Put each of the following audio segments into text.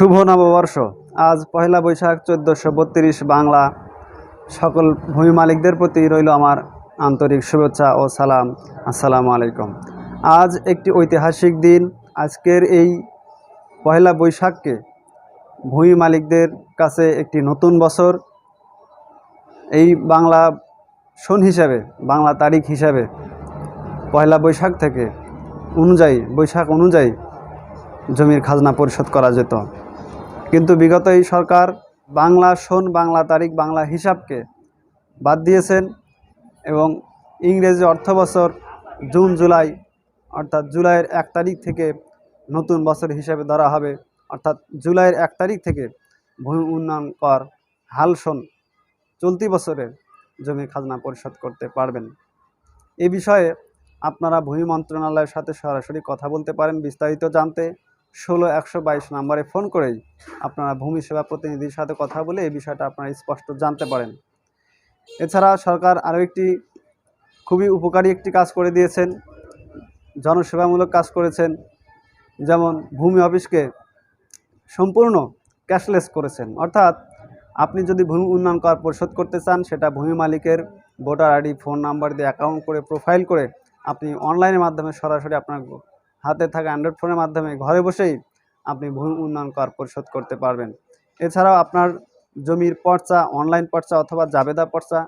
শুভ নববর্ষ। আজ পহেলা বৈশাখ, চোদ্দোশো বত্রিশ বাংলা। সকল ভূমি মালিকদের প্রতি রইল আমার আন্তরিক শুভেচ্ছা ও সালাম। আসসালামু আলাইকুম। আজ একটি ঐতিহাসিক দিন। আজকের এই পহেলা বৈশাখকে ভূমি মালিকদের কাছে একটি নতুন বছর। এই বাংলা সন হিসাবে, বাংলা তারিখ হিসাবে পয়লা বৈশাখ থেকে অনুযায়ী, বৈশাখ অনুযায়ী জমির খাজনা পরিশোধ করা যেত। কিন্তু বিগত এই সরকার বাংলা সন বাংলা তারিখ, বাংলা হিসাবকে বাদ দিয়েছেন এবং ইংরেজি অর্থবছর জুন, জুলাই, অর্থাৎ জুলাইয়ের এক তারিখ থেকে নতুন বছর হিসাবে ধরা হবে, অর্থাৎ জুলাইয়ের এক তারিখ থেকে ভূমি উন্নয়ন কর, হাল সন চলতি বছরের জমি খাজনা পরিশোধ করতে পারবেন। এ বিষয়ে আপনারা ভূমি মন্ত্রণালয়ের সাথে সরাসরি কথা বলতে পারেন, বিস্তারিত জানতে ষোলো, একশো, বাইশ নম্বরে ফোন করেই আপনারা ভূমি সেবা প্রতিনিধির সাথে কথা বলে এই বিষয়টা আপনারা স্পষ্ট জানতে পারেন। এছাড়া সরকার আরও একটি খুবই উপকারী একটি কাজ করে দিয়েছেন, জনসেবামূলক কাজ করেছেন, যেমন ভূমি অফিসকে সম্পূর্ণ ক্যাশলেস করেছেন। অর্থাৎ আপনি যদি ভূমি উন্নয়ন কর পরিশোধ করতে চান, সেটা ভূমি মালিকের ভোটার আইডি, ফোন নাম্বার দিয়ে অ্যাকাউন্ট করে, প্রোফাইল করে আপনি অনলাইনের মাধ্যমে সরাসরি আপনার হাতে থাকা অ্যান্ড্রয়েড ফোনের মাধ্যমে ঘরে বসেই আপনি ভূমি উন্নয়ন কর পরিশোধ করতে পারবেন। এছাড়াও আপনার জমির পর্চা অনলাইন পর্চা অথবা জাবেদা পর্চা,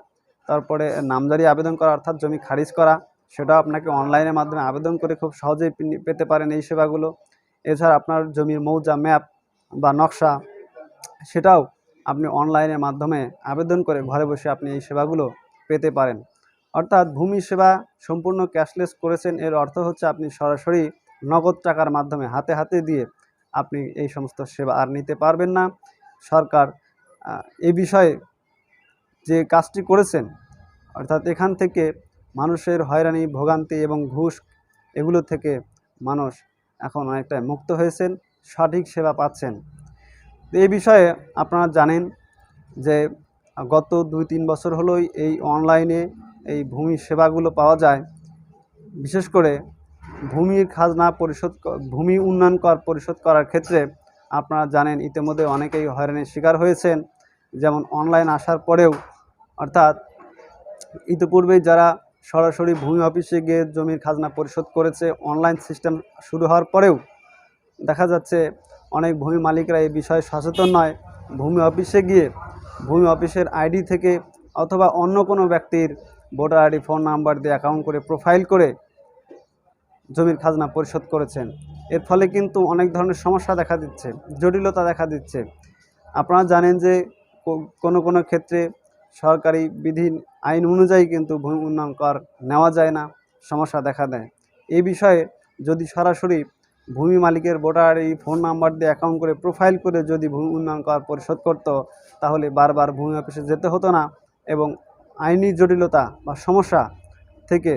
তারপরে নামজারি আবেদন করা অর্থাৎ জমি খারিজ করা, সেটাও আপনাকে অনলাইনের মাধ্যমে আবেদন করে খুব সহজেই পেতে পারেন এই সেবাগুলো। এছাড়া আপনার জমির মৌজা ম্যাপ বা নকশা, সেটাও আপনি অনলাইনের মাধ্যমে আবেদন করে ঘরে বসে আপনি এই সেবাগুলো পেতে পারেন। অর্থাৎ ভূমি সেবা সম্পূর্ণ ক্যাশলেস করেছেন, এর অর্থ হচ্ছে আপনি সরাসরি নগদ টাকার মাধ্যমে হাতে হাতে দিয়ে আপনি এই সমস্ত সেবা আর নিতে পারবেন না। সরকার এই বিষয়ে যে কাজটি করেছেন, অর্থাৎ এখান থেকে মানুষের হয়রানি, ভোগান্তি এবং ঘুষ এগুলো থেকে মানুষ এখন অনেকটাই মুক্ত হয়েছেন, সঠিক সেবা পাচ্ছেন। এই বিষয়ে আপনারা জানেন যে গত দুই তিন বছর হলোই এই অনলাইনে এই ভূমি সেবাগুলো পাওয়া যায়। বিশেষ করে ভূমির খাজনা পরিশোধ ভূমি উন্নয়ন কর পরিশোধ করার ক্ষেত্রে আপনারা জানেন, ইতিমধ্যে অনেকেই হয়রানির শিকার হয়েছেন। যেমন অনলাইন আসার পরেও, অর্থাৎ ইতিপূর্বেই যারা সরাসরি ভূমি অফিসে গিয়ে জমির খাজনা পরিশোধ করেছে অনলাইন সিস্টেম শুরু হওয়ার পরেও দেখা যাচ্ছে অনেক ভূমি মালিকরা এই বিষয়ে সচেতন নয়। ভূমি অফিসে গিয়ে ভূমি অফিসের আইডি থেকে অথবা অন্য কোনো ব্যক্তির ভোটার আইডি ফোন নাম্বার দিয়ে অ্যাকাউন্ট করে প্রোফাইল করে জমির খাজনা পরিশোধ করেছেন। এর ফলে কিন্তু অনেক ধরনের সমস্যা দেখা দিচ্ছে, জটিলতা দেখা দিচ্ছে। আপনারা জানেন যে কোনো কোনো ক্ষেত্রে সরকারি বিধি, আইন অনুযায়ী কিন্তু ভূমি উন্নয়ন কর নেওয়া যায় না, সমস্যা দেখা দেয়। এই বিষয়ে যদি সরাসরি ভূমি মালিকের ভোটার এই ফোন নাম্বার দিয়ে অ্যাকাউন্ট করে প্রোফাইল করে যদি ভূমি উন্নয়ন কর পরিশোধ করত, তাহলে বারবার ভূমি অফিসে যেতে হতো না এবং আইনি জটিলতা বা সমস্যা থেকে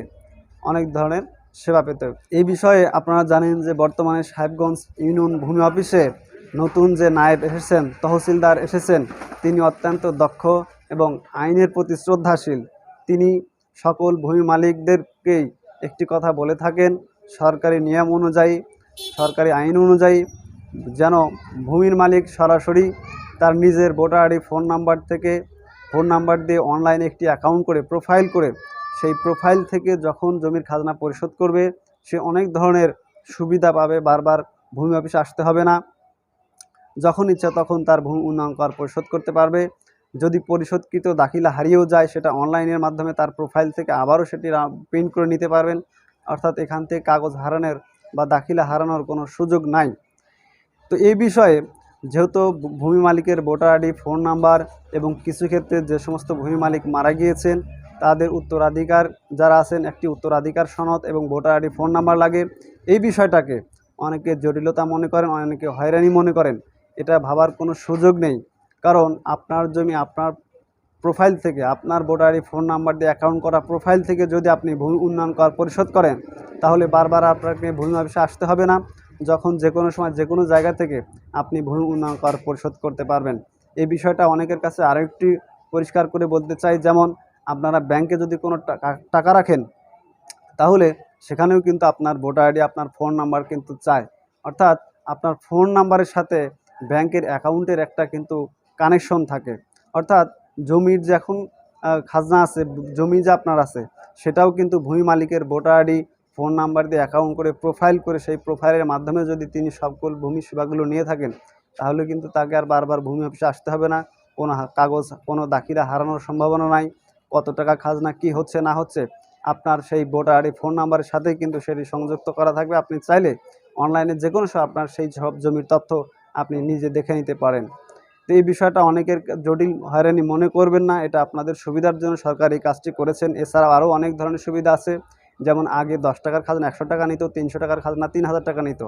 অনেক ধরনের সেবা পেত। এই বিষয়ে আপনারা জানেন যে বর্তমানে সাহেবগঞ্জ ইউনিয়ন ভূমি অফিসে নতুন যে নায়েব এসেছেন, তহসিলদার এসেছেন, তিনি অত্যন্ত দক্ষ এবং আইনের প্রতি শ্রদ্ধাশীল। তিনি সকল ভূমি মালিকদেরকেই একটি কথা বলে থাকেন, সরকারি নিয়ম অনুযায়ী, সরকারি আইন অনুযায়ী, যেন ভূমির মালিক সরাসরি তার নিজের ভোটার আইডি ফোন নাম্বার থেকে, ফোন নাম্বার দিয়ে অনলাইনে একটি অ্যাকাউন্ট করে, প্রোফাইল করে সেই প্রোফাইল থেকে যখন জমির খাজনা পরিশোধ করবে, সে অনেক ধরনের সুবিধা পাবে, বারবার ভূমি অফিসে আসতে হবে না। যখন ইচ্ছা তখন তার ভূমি উন্নয়ন কর পরিশোধ করতে পারবে। যদি পরিশোধকৃত দাখিলা হারিয়েও যায়, সেটা অনলাইনের মাধ্যমে তার প্রোফাইল থেকে আবারও সেটি প্রিন্ট করে নিতে পারবেন। অর্থাৎ এখান থেকে কাগজ হারানোর বা দাখিলা হারানোর কোনো সুযোগ নাই। তো এই বিষয়ে যেহেতু ভূমি মালিকের ভোটার আইডি, ফোন নাম্বার এবং কিছু ক্ষেত্রে যে সমস্ত ভূমি মালিক মারা গিয়েছেন তাদের উত্তরাধিকার, যারা আছেন একটি উত্তরাধিকার সনদ এবং ভোটার আইডি, ফোন নাম্বার লাগে। এই বিষয়টাকে অনেকে জটিলতা মনে করেন, অনেকে হয়রানি মনে করেন। এটা ভাবার কোনো সুযোগ নেই। কারণ আপনার জমি, আপনার প্রোফাইল থেকে, আপনার ভোটার আইডি, ফোন নাম্বার দিয়ে অ্যাকাউন্ট করা প্রোফাইল থেকে যদি আপনি ভূমি উন্নয়ন কর পরিশোধ করেন, তাহলে বারবার আপনাকে ভূমি অফিসে আসতে হবে না। যখন যে কোনো সময়, যে কোনো জায়গা থেকে আপনি ভূমি উন্নয়ন কর পরিশোধ করতে পারবেন। এই বিষয়টা অনেকের কাছে আরেকটি পরিষ্কার করে বলতে চাই, যেমন আপনারা ব্যাংকে যদি কোনো টাকা রাখেন, তাহলে সেখানেও কিন্তু আপনার ভোটার আইডি আপনার ফোন নাম্বার কিন্তু চায় অর্থাৎ আপনার ফোন নাম্বারের সাথে ব্যাংকের অ্যাকাউন্টের একটা কিন্তু কানেকশন থাকে। অর্থাৎ জমির যখন খাজনা আছে, জমি যে আপনার আছে, সেটাও কিন্তু ভূমি মালিকের ভোটার আইডি ফোন নাম্বার দিয়ে অ্যাকাউন্ট করে প্রোফাইল করে সেই প্রোফাইলের মাধ্যমে যদি তিনি সকল ভূমি সেবাগুলো নিয়ে থাকেন, তাহলে কিন্তু তাকে আর বারবার ভূমি অফিসে আসতে হবে না। কোনো কাগজ, কোনো দাখিলা হারানোর সম্ভাবনা নাই। কত টাকা খাজনা, কি হচ্ছে, না হচ্ছে, আপনার সেই ভোটার আইডি ফোন নাম্বারের সাথেই কিন্তু সেটি সংযুক্ত করা থাকবে। আপনি চাইলে অনলাইনে যে কোনো সময় আপনার সেই সব জমির তথ্য আপনি নিজে দেখে নিতে পারেন। তো এই বিষয়টা অনেকের জটিল হয়রানি মনে করবেন না, এটা আপনাদের সুবিধার জন্য সরকার এই কাজটি করেছেন। এছাড়াও আরও অনেক ধরনের সুবিধা আছে, যেমন আগে দশ টাকার খাজনা একশো টাকা নিত, তিনশো টাকার খাজনা তিন হাজার টাকা নিত।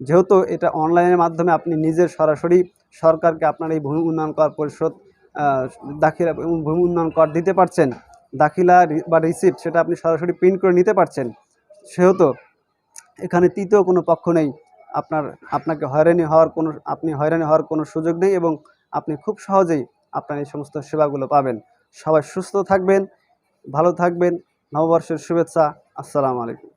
যেহেতু এটা অনলাইনের মাধ্যমে আপনি নিজের সরাসরি সরকারকে আপনার এই ভূমি উন্নয়ন কর পরিশোধ দাখিলা ভূমি উন্নয়ন কর দিতে পারছেন, দাখিলা বা রিসিপ্ট সেটা আপনি সরাসরি প্রিন্ট করে নিতে পারছেন, সেহেতু এখানে তৃতীয় কোনো পক্ষ নেই। আপনার, আপনাকে হয়রানি হওয়ার কোনো, আপনি হয়রানি হওয়ার কোনো সুযোগ নেই এবং আপনি খুব সহজেই আপনার এই সমস্ত সেবাগুলো পাবেন। সবাই সুস্থ থাকবেন, ভালো থাকবেন, নববর্ষের শুভেচ্ছা, আসসালামু আলাইকুম।